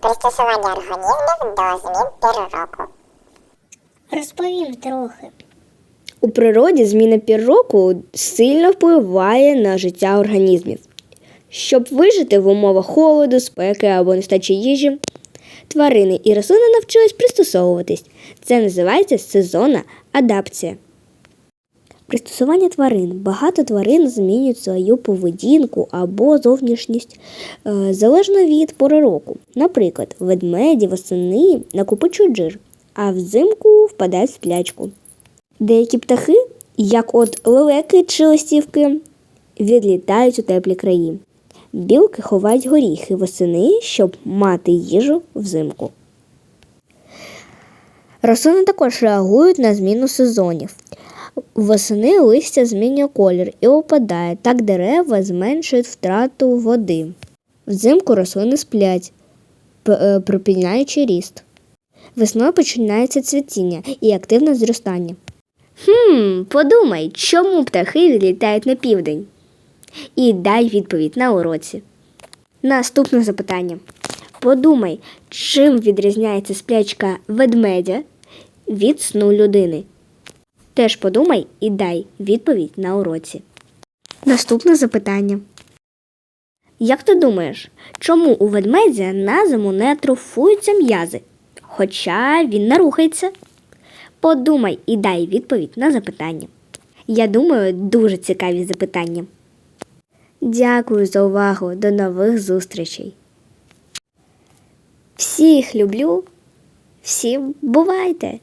Пристосування організмів до змін пір року. Розповім трохи. У природі зміна пір року сильно впливає на життя організмів. Щоб вижити в умовах холоду, спеки або нестачі їжі, тварини і рослини навчились пристосовуватись. Це називається сезонна адапція. Пристосування тварин. Багато тварин змінюють свою поведінку або зовнішність е, залежно від пори року. Наприклад, ведмеді восени накопичують жир, а взимку впадають в сплячку. Деякі птахи, як от лелеки чи листівки, відлітають у теплі краї. Білки ховають горіхи восени, щоб мати їжу взимку. Рослини також реагують на зміну сезонів. Восени листя змінює колір і опадає. Так дерева зменшують втрату води. Взимку рослини сплять, е, припиняючи ріст. Весною починається цвітіння і активне зростання. Хм, подумай, чому птахи відлітають на південь? І дай відповідь на уроці. Наступне запитання. Подумай, чим відрізняється сплячка ведмедя від сну людини. Теж подумай і дай відповідь на уроці. Наступне запитання. Як ти думаєш, чому у ведмедя на зиму не атрофуються м'язи? Хоча він не рухається? Подумай і дай відповідь на запитання. Я думаю, дуже цікаві запитання. Дякую за увагу. До нових зустрічей. Всіх люблю. Всім бувайте!